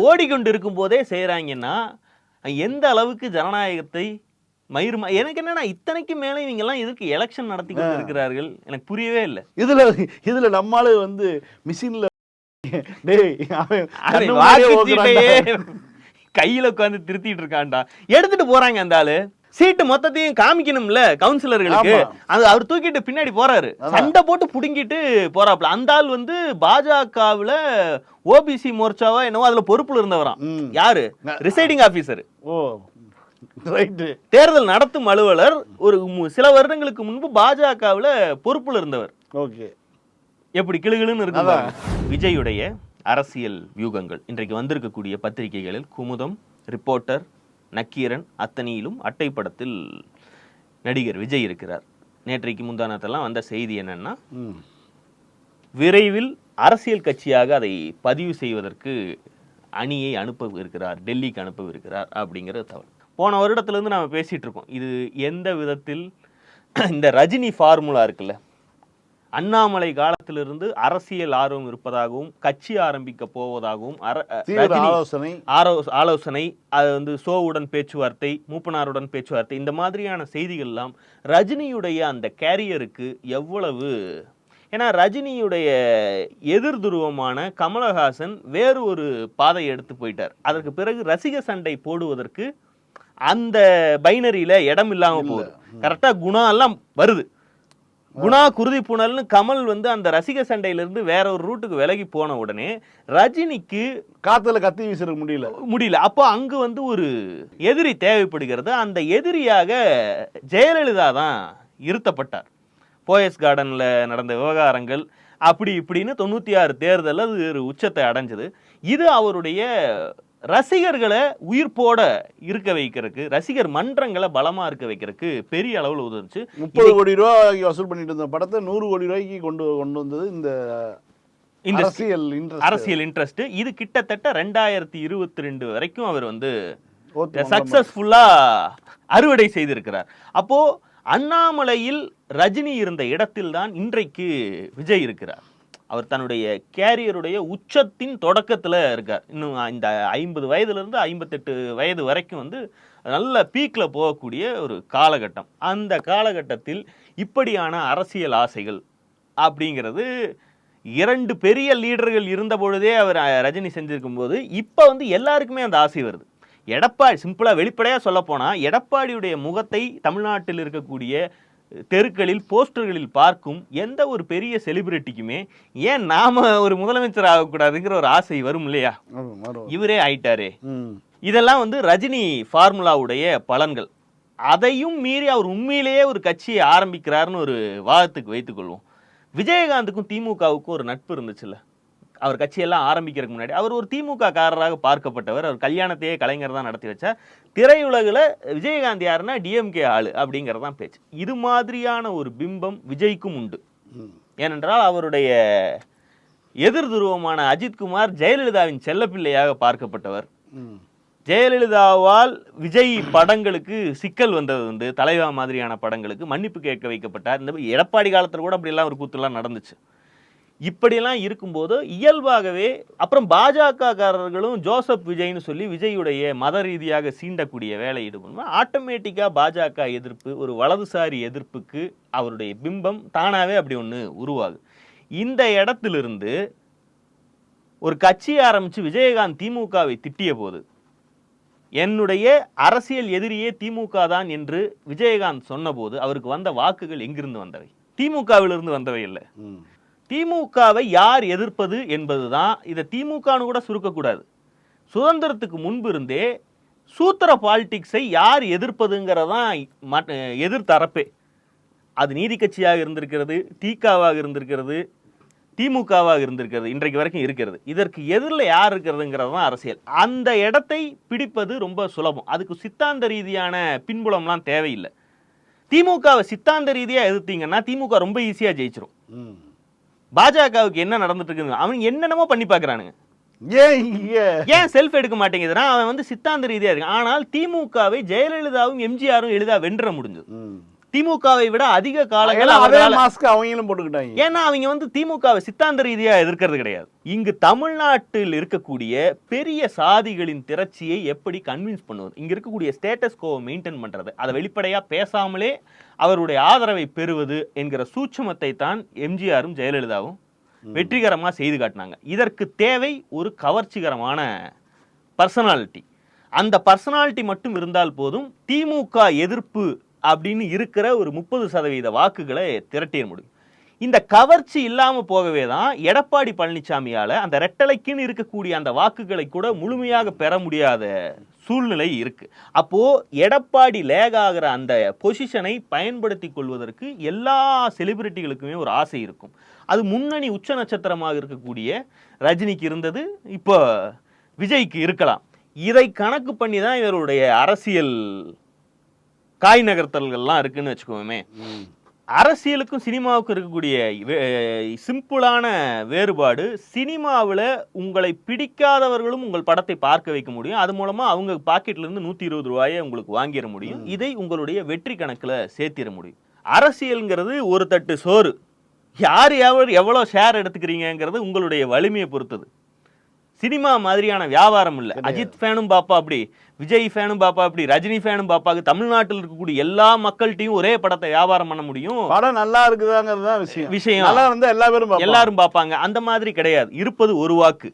ஓடிக்கொண்டு போதே செய்யறாங்கன்னா எந்த அளவுக்கு ஜனநாயகத்தை மயிர் எனக்கு என்னன்னா இத்தனைக்கு மேலே இவங்க எல்லாம் எதற்கு எலெக்ஷன் நடத்தி கொண்டு இருக்கிறார்கள் எனக்கு புரியவே இல்லை. இதுல இதுல நம்மால வந்து மிஷின்ல கையில உட்கார்ந்து திருத்திட்டு இருக்கான்டா. எடுத்துட்டு போறாங்க அந்த ஆளு. சீட்டு மொத்தத்தையும் காமிக்கணும்ல கவுன்சிலர்களுக்கு. அது அவர் தூக்கிட்டு பின்னாடி போறாரு. சண்டை போட்டு புடுங்கிட்டு போறாப்ல அந்த ஆள் வந்து பாஜகவுல ஓபிசி மோர்ச்சாவா என்னவோ அதுல பொறுப்புல இருந்தவராம். ம். யாரு? ரிசைடிங் ஆபீசர் ஓ தேர்தல் நடத்தும் அலுவலர் ஒரு சில வருடங்களுக்கு முன்பு பாஜகவுல பொறுப்புல இருந்தவர். ஓகே. எப்படி கிளுகிளுன்னு இருக்கு அதான். பாருங்க. விஜயுடைய அரசியல் வியூகங்கள். இன்றைக்கு வந்திருக்கக்கூடிய பத்திரிகைகளில் குமுதம் ரிப்போர்ட்டர் நக்கீரன் அத்தனையிலும் அட்டைப்படத்தில் நடிகர் விஜய் இருக்கிறார். நேற்றைக்கு முந்தானத்தெல்லாம் வந்த செய்தி என்னன்னா விரைவில் அரசியல் கட்சியாக அதை பதிவு செய்வதற்கு அணியை அனுப்ப இருக்கிறார் டெல்லிக்கு அனுப்ப இருக்கிறார் அப்படிங்கிறது தவறு போன வருடத்திலிருந்து நாம பேசிட்டு இருக்கோம். இது எந்த விதத்தில் இந்த ரஜினி ஃபார்முலா இருக்குல்ல அண்ணாமலை காலத்திலிருந்து அரசியல் ஆர்வம் இருப்பதாகவும் கட்சி ஆரம்பிக்க போவதாகவும் ஆலோசனை. ஆலோ ஆலோசனை அது வந்து சோவுடன் பேச்சுவார்த்தை மூப்பனாருடன் பேச்சுவார்த்தை இந்த மாதிரியான செய்திகள் எல்லாம் ரஜினியுடைய அந்த கேரியருக்கு எவ்வளவு? ஏன்னா ரஜினியுடைய எதிர் துருவமான கமலஹாசன் வேறு ஒரு பாதையை எடுத்து போயிட்டார். அதற்கு பிறகு ரசிக சண்டை போடுவதற்கு அந்த பைனரியில இடம் இல்லாம போகுது. கரெக்டா குணா எல்லாம் வருது. குணா குருதி புனல்னு கமல் வந்து அந்த ரசிக சண்டையிலிருந்து வேற ஒரு ரூட்டுக்கு விலகி போன உடனே ரஜினிக்கு காத்துல கத்தி வீசுற முடியல. முடியல. அப்போ அங்கு வந்து ஒரு எதிரி தேவைப்படுகிறது. அந்த எதிரியாக ஜெயலலிதா தான் இருத்தப்பட்டார். போயஸ் கார்டன்ல நடந்த விவகாரங்கள் அப்படி இப்படின்னு தொண்ணூத்தி ஆறு தேர்தல் அது ஒரு உச்சத்தை அடைஞ்சது. இது அவருடைய ரசிகர்களை உயிர்ப்போட இருக்க வைக்கிறதுக்கு ரசிகர் மன்றங்களை பலமா இருக்க வைக்கிறதுக்கு பெரிய அளவுல உதவுச்சு. முப்பது கோடி ரூபாய் வசூல் பண்ணிட்டு இருந்த படத்தை நூறு கோடி ரூபாய்க்கு கொண்டு கொண்டு வந்தது இந்த அரசியல் இன்ட்ரெஸ்ட் அரசியல் இன்ட்ரெஸ்ட் இது கிட்டத்தட்ட ரெண்டாயிரத்தி இருபத்தி ரெண்டு வரைக்கும் அவர் வந்து சக்சஸ்ஃபுல்லா அறுவடை செய்திருக்கிறார். அப்போ அண்ணாமலையில் ரஜினி இருந்த இடத்தில்தான் இன்றைக்கு விஜய் இருக்கிறார். அவர் தன்னுடைய கேரியருடைய உச்சத்தின் தொடக்கத்தில் இருக்கார். இன்னும் இந்த ஐம்பது வயதுலேருந்து ஐம்பத்தெட்டு வயது வரைக்கும் வந்து நல்ல பீக்கில் போகக்கூடிய ஒரு காலகட்டம். அந்த காலகட்டத்தில் இப்படியான அரசியல் ஆசைகள் அப்படிங்கிறது இரண்டு பெரிய லீடர்கள் இருந்த பொழுதே அவர் ரஜினி செஞ்சிருக்கும் போது இப்போ வந்து எல்லாருக்குமே அந்த ஆசை வருது. எடப்பாடி சிம்பிளாக வெளிப்படையாக சொல்லப்போனால் எடப்பாடியுடைய முகத்தை தமிழ்நாட்டில் இருக்கக்கூடிய தெருக்களில் போஸ்டர்களில் பார்க்கும் எந்த ஒரு பெரிய செலிபிரிட்டிக்குமே ஏன் நாம ஒரு முதலமைச்சர் ஆகக்கூடாதுங்கிற ஒரு ஆசை வரும் இல்லையா? இவரே ஆயிட்டாரே. இதெல்லாம் வந்து ரஜினி ஃபார்முலாவுடைய பலன்கள். அதையும் மீறி அவர் உண்மையிலேயே ஒரு கட்சியை ஆரம்பிக்கிறாருன்னு ஒரு வாதத்துக்கு வைத்துக்கொள்வோம். விஜயகாந்துக்கும் திமுகவுக்கும் ஒரு நட்பு இருந்துச்சுல்ல? அவர் கட்சியெல்லாம் ஆரம்பிக்கிறதுக்கு முன்னாடி அவர் ஒரு திமுக காரராக பார்க்கப்பட்டவர். அவர் கல்யாணத்தையே கலைஞர் தான் நடத்தி வச்சார். திரையுலகில் விஜயகாந்த் யாருன்னா டிஎம்கே ஆளு அப்படிங்கிறது தான் பேச்சு. இது மாதிரியான ஒரு பிம்பம் விஜய்க்கும் உண்டு. ஏனென்றால் அவருடைய எதிர் துருவமான அஜித்குமார் ஜெயலலிதாவின் செல்லப்பிள்ளையாக பார்க்கப்பட்டவர். ஜெயலலிதாவால் விஜய் படங்களுக்கு சிக்கல் வந்தது வந்து தலைவா மாதிரியான படங்களுக்கு மன்னிப்பு கேட்க வைக்கப்பட்டார். இந்த மாதிரி எடப்பாடி காலத்தில் கூட அப்படியெல்லாம் ஒரு கூத்துலாம் நடந்துச்சு. இப்படியெல்லாம் இருக்கும்போது இயல்பாகவே அப்புறம் பாஜக காரர்களும் ஜோசப் விஜய்னு சொல்லி விஜயுடைய மத ரீதியாக சீண்டக்கூடிய வேலை ஈடுபடும் ஆட்டோமேட்டிக்காக பாஜக எதிர்ப்பு ஒரு வலதுசாரி எதிர்ப்புக்கு அவருடைய பிம்பம் தானாகவே அப்படி ஒன்று உருவாகுது. இந்த இடத்திலிருந்து ஒரு கட்சி ஆரம்பித்து விஜயகாந்த் திமுகவை திட்டிய போது என்னுடைய அரசியல் எதிரியே திமுக தான் என்று விஜயகாந்த் சொன்னபோது அவருக்கு வந்த வாக்குகள் எங்கிருந்து வந்தவை? திமுகவிலிருந்து வந்தவை இல்லை. திமுகவை யார் எதிர்ப்பது என்பது தான் இதை திமுகன்னு கூட சுருக்கக்கூடாது. சுதந்திரத்துக்கு முன்பு இருந்தே சூத்திர பாலிடிக்ஸை யார் எதிர்ப்பதுங்கிறதான் மற்ற எதிர்த்தரப்பே அது நீதி கட்சியாக இருந்திருக்கிறது திகாவாக இருந்திருக்கிறது திமுகவாக இருந்திருக்கிறது இன்றைக்கு வரைக்கும் இருக்கிறது. இதற்கு எதிரில் யார் இருக்கிறதுங்கிறது தான் அரசியல். அந்த இடத்தை பிடிப்பது ரொம்ப சுலபம். அதுக்கு சித்தாந்த ரீதியான பின்புலம்லாம் தேவையில்லை. திமுகவை சித்தாந்த ரீதியாக எதிர்த்தீங்கன்னா திமுக ரொம்ப ஈஸியாக ஜெயிச்சிரும். பாஜகவுக்கு என்ன நடந்துட்டு இருக்குது அவங்க என்னென்னமோ பண்ணி பார்க்குறானுங்க. ஏன் செல்ஃப் எடுக்க மாட்டேங்குதுன்னா அவன் வந்து சித்தாந்த ரீதியா இருக்கு ஆனால் திமுகவை ஜெயலலிதாவும் எம்ஜிஆரும் எளிதா வென்ற முடிஞ்சது. திமுகவை விட அதிக காலங்கள் எல்லாம் அதே மாஸ்க் அவங்களும் போட்டுக்கிட்டாங்க. ஏன்னா அவங்க வந்து திமுகவை சித்தாந்த ரீதியா எதிர்க்கிறது கிடையாது. இங்கு தமிழ்நாட்டில் இருக்கக்கூடிய பெரிய சாதிகளின் திரட்சியை எப்படி கன்வின்ஸ் பண்ணுவது? இங்க இருக்கக்கூடிய ஸ்டேட்டஸ் கோவை மெயின்டைன் பண்றது. அதை வெளிப்படையா பேசாமலே அவருடைய ஆதரவை பெறுவது என்கிற சூட்சுமத்தை தான் எம்ஜிஆரும் ஜெயலலிதாவும் வெற்றிகரமா செய்து காட்டினாங்க. இதற்கு தேவை ஒரு கவர்ச்சிகரமான பர்சனாலிட்டி அந்த பர்சனாலிட்டி மட்டும் இருந்தால் போதும் திமுக எதிர்ப்பு அப்படின்னு இருக்கிற ஒரு முப்பது சதவீத வாக்குகளை திரட்டிட முடியும். இந்த கவர்ச்சி இல்லாமல் போகவே தான் எடப்பாடி பழனிசாமியால் அந்த ரெட்டலைக்குன்னு இருக்கக்கூடிய அந்த வாக்குகளை கூட முழுமையாக பெற முடியாத சூழ்நிலை இருக்குது அப்போது எடப்பாடி லேக் ஆகிற அந்த பொசிஷனை பயன்படுத்தி கொள்வதற்கு எல்லா செலிபிரிட்டிகளுக்குமே ஒரு ஆசை இருக்கும். அது முன்னணி உச்ச நட்சத்திரமாக இருக்கக்கூடிய ரஜினிக்கு இருந்தது இப்போ விஜய்க்கு இருக்கலாம். இதை கணக்கு பண்ணி தான் இவருடைய அரசியல் காய் நகர்த்தல்கள்லாம் இருக்குன்னு வச்சுக்கோமே. அரசியலுக்கும் சினிமாவுக்கும் இருக்கக்கூடிய சிம்பிளான வேறுபாடு சினிமாவில் உங்களை பிடிக்காதவர்களும் உங்கள் படத்தை பார்க்க வைக்க முடியும். அது மூலமா அவங்க பாக்கெட்ல இருந்து நூத்தி இருபது ரூபாயை உங்களுக்கு வாங்கிட முடியும். இதை உங்களுடைய வெற்றி கணக்குல சேர்த்திட முடியும். அரசியல்ங்கிறது ஒரு தட்டு சோறு. யார் எவ்வளோ எவ்வளோ ஷேர் எடுத்துக்கிறீங்கங்கிறது உங்களுடைய வலிமையை பொறுத்தது. சினிமா மாதிரியான வியாபாரம் இல்ல. அஜித் ஃபேனும் பாப்பா அப்படி விஜய் ஃபேனும் பாப்பா அப்படி ரஜினி ஃபேனும் பாப்பாக்கு தமிழ்நாட்டில் இருக்கக்கூடிய எல்லா மக்கள்கிட்டயும் ஒரே படத்தை வியாபாரம் பண்ண முடியும். படம் நல்லா இருக்குதாங்கிறது தான் விஷயம். விஷயம். நல்லா இருந்தா எல்லா பேரும். எல்லாரும் பார்ப்பாங்க அந்த மாதிரி கிடையாது. இருப்பது ஒரு வாக்கு.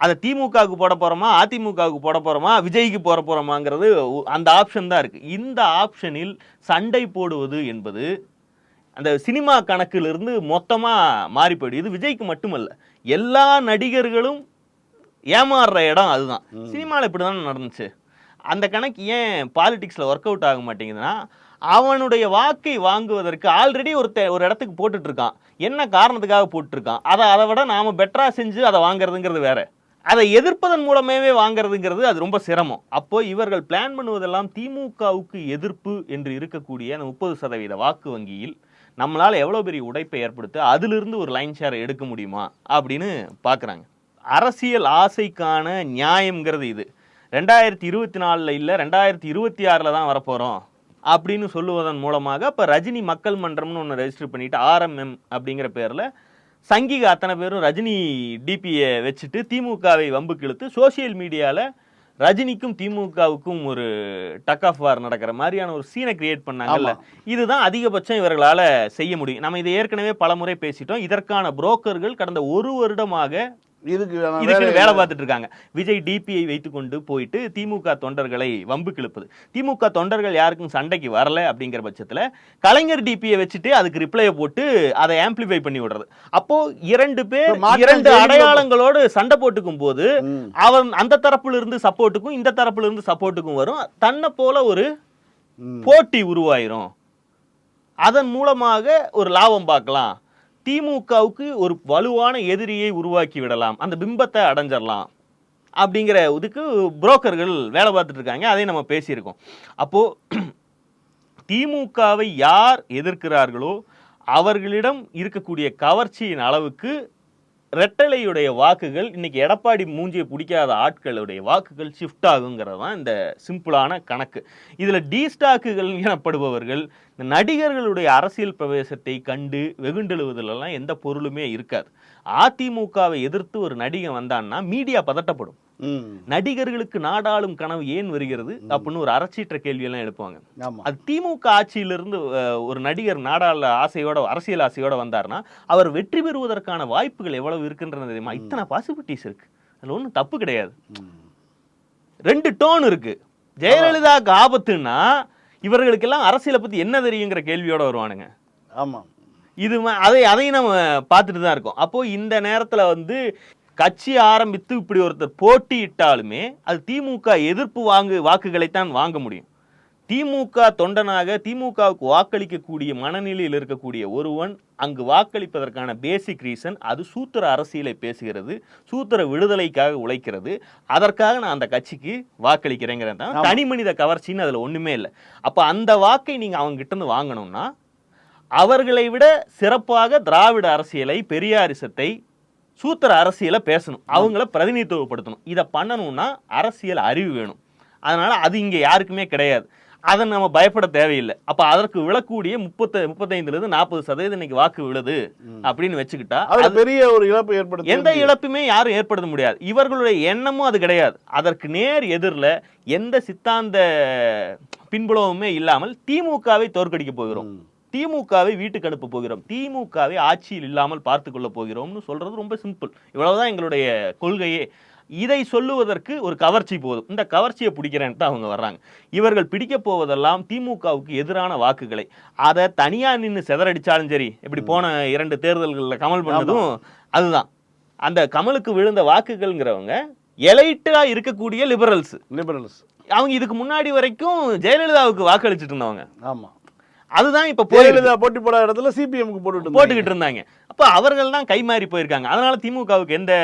அதை திமுகவுக்கு போட போறோமா அதிமுகவுக்கு போட போறோமா விஜய்க்கு போட போறோமாங்கிறது ஒ- அந்த ஆப்ஷன் தான் இருக்கு. இந்த ஆப்ஷனில் சண்டை போடுவது என்பது அந்த சினிமா கணக்கிலிருந்து மொத்தமா மாறி போயிடுது. இது விஜய்க்கு மட்டுமல்ல எல்லா நடிகர்களும் ஏமாறுற இடம் அதுதான். சினிமாவில் இப்படி தானே நடந்துச்சு. அந்த கணக்கு ஏன் பாலிடிக்ஸில் ஒர்க் அவுட் ஆக மாட்டேங்குதுன்னா அவனுடைய வாக்கை வாங்குவதற்கு ஆல்ரெடி ஒரு ஒரு இடத்துக்கு போட்டுட்டு இருக்கான் என்ன காரணத்துக்காக போட்டுருக்கான் அதை அதை விட நாம பெட்டரா செஞ்சு அதை வாங்குறதுங்கிறது வேற. அதை எதிர்ப்பதன் மூலமாவே வாங்குறதுங்கிறது அது ரொம்ப சிரமம். அப்போ இவர்கள் பிளான் பண்ணுவதெல்லாம் திமுகவுக்கு எதிர்ப்பு என்று இருக்கக்கூடிய அந்த முப்பது சதவீத வாக்கு வங்கியில் நம்மளால் எவ்வளோ பெரிய உடைப்பை ஏற்படுத்த அதிலிருந்து ஒரு லைன் ஷேரை எடுக்க முடியுமா அப்படின்னு பார்க்குறாங்க அரசியல் ஆசைக்கான நியாயம்ங்கிறது இது. ரெண்டாயிரத்தி இருபத்தி நாலில் இல்லை ரெண்டாயிரத்தி இருபத்தி ஆறில் தான் வரப்போகிறோம் அப்படின்னு சொல்லுவதன் மூலமாக இப்போ ரஜினி மக்கள் மன்றம்னு ஒன்று ரெஜிஸ்டர் பண்ணிவிட்டு ஆர்எம்எம் அப்படிங்கிற பேரில் சங்கிக அத்தனை பேரும் ரஜினி டிபியை வச்சுட்டு திமுகவை வம்புக்கு இழுத்து சோஷியல் மீடியாவில் ரஜினிக்கும் திமுகவுக்கும் ஒரு டக் ஆஃப் வார் நடக்கிற மாதிரியான ஒரு சீனை கிரியேட் பண்ணாங்கல்ல. இதுதான் அதிகபட்சம் இவர்களால செய்ய முடியும். நம்ம இதை ஏற்கனவே பலமுறை பேசிட்டோம். இதற்கான புரோக்கர்கள் கடந்த ஒரு வருடமாக இதுக்கு இதுக்கு வேலை பார்த்துட்டு இருக்காங்க விஜய் டிபிஐ வைத்துக்கொண்டு போயிட்டு திமுக தொண்டர்களை வம்பு கிழப்புது திமுக தொண்டர்கள் யாருக்கும் சண்டைக்கு வரல அப்படிங்கிற பட்சத்துல கலைஞர் டிபியை வச்சுட்டு அதுக்கு ரிப்ளையை போட்டு அதை ஆம்பிளிஃபை பண்ணி விடுறது. அப்போ இரண்டு பேர் இரண்டு அடையாளங்களோடு சண்டை போட்டுக்கும் போது. அவன் அந்த தரப்புல இருந்து சப்போர்ட்டுக்கும் இந்த தரப்புல இருந்து சப்போர்ட்டுக்கும் வரும். தன்னை போல ஒரு. போட்டி உருவாயிரும். அதன் மூலமாக ஒரு லாபம் பார்க்கலாம். திமுகவுக்கு ஒரு வலுவான எதிரியை உருவாக்கி விடலாம். அந்த பிம்பத்தை அடைஞ்சிடலாம் அப்படிங்கிற இதுக்கு புரோக்கர்கள் வேலை பார்த்துட்டு இருக்காங்க. அதையும் நம்ம பேசியிருக்கோம். அப்போது திமுகவை யார் எதிர்க்கிறார்களோ அவர்களிடம் இருக்கக்கூடிய கவர்ச்சியின் அளவுக்கு ரெட்டலையுடைய வாக்குகள் இன்னைக்கு எடப்பாடி மூஞ்சியை பிடிக்காத ஆட்களுடைய வாக்குகள் ஷிஃப்ட் ஆகுங்கிறது தான் இந்த சிம்பிளான கணக்கு. இதில் டி ஸ்டாக்குகள் எனப்படுபவர்கள் இந்த நடிகர்களுடைய அரசியல் பிரவேசத்தை கண்டு வெகுண்டெழுவதிலெல்லாம் எந்த பொருளுமே இருக்காது. அதிமுகவை எதிர்த்து ஒரு நடிகன் வந்தான்னா மீடியா பதட்டப்படும். நடிகர்களுக்கு நாடாளும் கனவு ஏன் வருகிறது அப்படின்னு ஒரு அறச்சீற்ற கேள்வியெல்லாம் எழுப்புவாங்க. அது திமுக ஆட்சியிலிருந்து ஒரு நடிகர் நாடாள ஆசையோட அரசியல் ஆசையோட வந்தாருன்னா அவர் வெற்றி பெறுவதற்கான வாய்ப்புகள் எவ்வளவு இருக்குன்றது தெரியுமா? இத்தனை பாசிபிலிட்டிஸ் இருக்கு. அதுல ஒன்றும் தப்பு கிடையாது. ரெண்டு டோன் இருக்கு. ஜெயலலிதாவுக்கு ஆபத்துன்னா இவர்களுக்கெல்லாம் அரசியலை பத்தி என்ன தெரியுங்கிற கேள்வியோட வருவானுங்க. ஆமா. இது அதை அதையும் நம்ம பார்த்துட்டு தான் இருக்கோம். அப்போ இந்த நேரத்துல வந்து கட்சி ஆரம்பித்து இப்படி ஒருத்தர் போட்டியிட்டாலுமே அது திமுக எதிர்ப்பு வாங்கு வாக்குகளைத்தான் வாங்க முடியும். திமுக தொண்டனாக திமுகவுக்கு வாக்களிக்கக்கூடிய மனநிலையில் இருக்கக்கூடிய ஒருவன் அங்கு வாக்களிப்பதற்கான பேசிக் ரீசன் அது சூத்திர அரசியலை பேசுகிறது சூத்திர விடுதலைக்காக உழைக்கிறது. அதற்காக நான் அந்த கட்சிக்கு வாக்களிக்கிறேங்கிறது தான். தனி மனித கவர்ச்சின்னு அதுல ஒண்ணுமே இல்லை. அப்ப அந்த வாக்கை நீங்க அவங்க கிட்ட இருந்து வாங்கணும்னா அவர்களை விட சிறப்பாக திராவிட அரசியலை பெரியாரிசத்தை சூத்திர அரசியலை பேசணும். அவங்கள பிரதிநிதித்துவப்படுத்தணும். இதை பண்ணணும்னா அரசியல் அறிவு வேணும். அதனால அது இங்க யாருக்குமே கிடையாது. அதை நம்ம பயப்பட தேவையில்லை. அப்ப அதற்கு விழக்கூடிய முப்பத்த முப்பத்தைந்துல இருந்து நாற்பது சதவீதம் இன்னைக்கு வாக்கு விழுது அப்படின்னு வச்சுக்கிட்டா அது பெரிய ஒரு இழப்பு ஏற்படுத்த எந்த இழப்புமே யாரும் ஏற்படுத்த முடியாது. இவர்களுடைய எண்ணமும் அது கிடையாது. அதற்கு நேர் எதிரில் எந்த சித்தாந்த பின்புலமுமே இல்லாமல் திமுகவை தோற்கடிக்க போகிறோம். திமுகவை வீட்டுக்கு அனுப்ப போகிறோம். திமுகவை ஆட்சியில் இல்லாமல் பார்த்து கொள்ள போகிறோம்னு சொல்றது ரொம்ப சிம்பிள். இவ்வளவுதான் எங்களுடைய கொள்கையே. இதை சொல்லுவதற்கு ஒரு கவர்ச்சி போதும். இந்த கவர்ச்சியை பிடிக்கிறேன்ட்டு அவங்க வர்றாங்க. இவர்கள் பிடிக்க போவதெல்லாம் திமுகவுக்கு எதிரான வாக்குகளை. அதை தனியா நின்று செதறடிச்சாலும் சரி இப்படி போன இரண்டு தேர்தல்களில் கமல் பண்ணதும் அதுதான். அந்த கமலுக்கு விழுந்த வாக்குகள்ங்கிறவங்க எலைட்டா இருக்கக்கூடிய லிபரல்ஸ் லிபரல்ஸ் அவங்க இதுக்கு முன்னாடி வரைக்கும் ஜெயலலிதாவுக்கு வாக்களிச்சிட்டு இருந்தவங்க. ஆமா. அதுதான் இப்ப ஜெயலலிதா போட்டி போடாத இடத்துல சிபிஎம்க்கு போட்டுட்டு போட்டுக்கிட்டு இருந்தாங்க. அப்ப அவர்கள் தான் கைமாறி போயிருக்காங்க. அதனால திமுகவுக்கு எந்த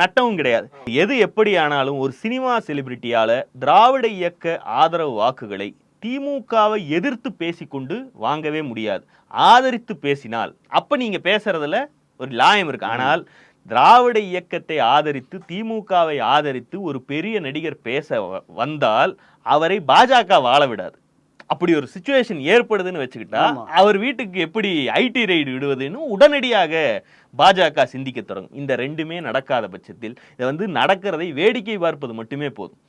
நட்டமும் கிடையாது. எது எப்படி ஆனாலும் ஒரு சினிமா செலிபிரிட்டியால திராவிட இயக்க ஆதரவு வாக்குகளை திமுகவை எதிர்த்து பேசிக்கொண்டு வாங்கவே முடியாது. ஆதரித்து பேசினால் அப்ப நீங்க பேசுறதுல ஒரு லாயம் இருக்கு. ஆனால் திராவிட இயக்கத்தை ஆதரித்து திமுகவை ஆதரித்து ஒரு பெரிய நடிகர் பேச வந்தால் அவரை பாஜக வாழ விடாது. அப்படி ஒரு சுச்சுவேஷன் ஏற்படுதுன்னு வச்சுக்கிட்டா. அவர் வீட்டுக்கு எப்படி ஐடி ரைடு விடுவதுன்னு உடனடியாக பாஜக சிந்திக்க தொடங்கும். இந்த ரெண்டுமே நடக்காத பட்சத்தில் இது வந்து நடக்கிறதை வேடிக்கை பார்ப்பது மட்டுமே போதும்.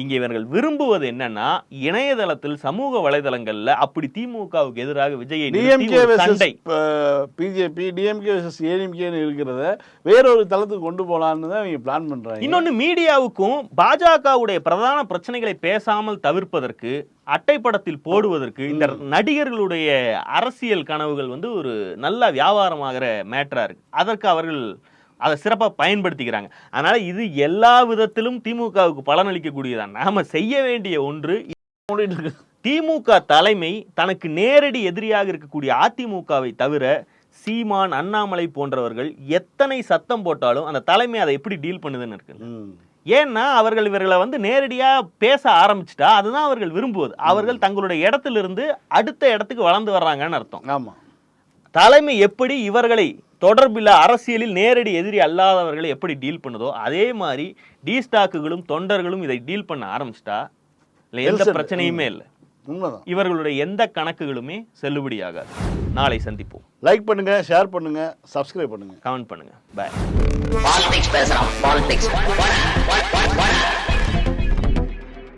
இங்கே இவர்கள் விரும்புவது என்னன்னா இணையதளத்தில் சமூக வலைதளங்கள்ல அப்படி திமுகவுக்கு எதிராக விஜயை பிஜேபி டிஎம்கே ஏடிஎம்கேன்னு இருக்கிறத வேறொரு தளத்துக்கு கொண்டு போலான்னு தான் இவங்க பிளான் பண்றாங்க. இன்னொன்னு மீடியாவுக்கும் பாஜகவுடைய பிரதான பிரச்சனைகளை பேசாமல் தவிர்ப்பதற்கு அட்டைப்படத்தில் போடுவதற்கு இந்த நடிகர்களுடைய அரசியல் கனவுகள் வந்து ஒரு நல்ல வியாபாரமாகிற மேட்டரா இருக்கு. அதற்கு அவர்கள் அதை சிறப்பாக பயன்படுத்திக்கிறாங்க. அதனால இது எல்லா விதத்திலும் திமுகவுக்கு பலனளிக்கக்கூடியதான் நாம செய்ய வேண்டிய ஒன்று திமுக தலைமை தனக்கு நேரடி எதிரியாக இருக்கக்கூடிய அதிமுகவை தவிர சீமான் அண்ணாமலை போன்றவர்கள் எத்தனை சத்தம் போட்டாலும் அந்த தலைமை அதை எப்படி டீல் பண்ணுதுன்னு இருக்கு. ஏன்னா அவர்கள் இவர்களை வந்து நேரடியா பேச ஆரம்பிச்சிட்டா அதுதான் அவர்கள் விரும்புவது. அவர்கள் தங்களுடைய இடத்திலிருந்து அடுத்த இடத்துக்கு வளர்ந்து வர்றாங்கன்னு அர்த்தம். ஆமா. தலைமை எப்படி இவர்களை தொடர்பில்ல அரசியலில் நேரடி எதிரி அல்லாதவர்களை எப்படி டீல் பண்ணுதோ அதே மாதிரி டி ஸ்டாக்குகளும் தொண்டர்களும் இதை டீல் பண்ண ஆரம்பிச்சிட்டா இல்லை எந்த. பிரச்சனையுமே இல்லை. உண்மைதான். இவர்களுடைய எந்த கணக்குகளுமே செல்லுபடியாகாது. நாளை சந்திப்போம். லைக் பண்ணுங்க ஷேர் பண்ணுங்க சப்ஸ்கிரைப் பண்ணுங்க. கமெண்ட் பண்ணுங்க. பாய் பாலிடிக்ஸ் பேசுறான். பாலிடிக்ஸ்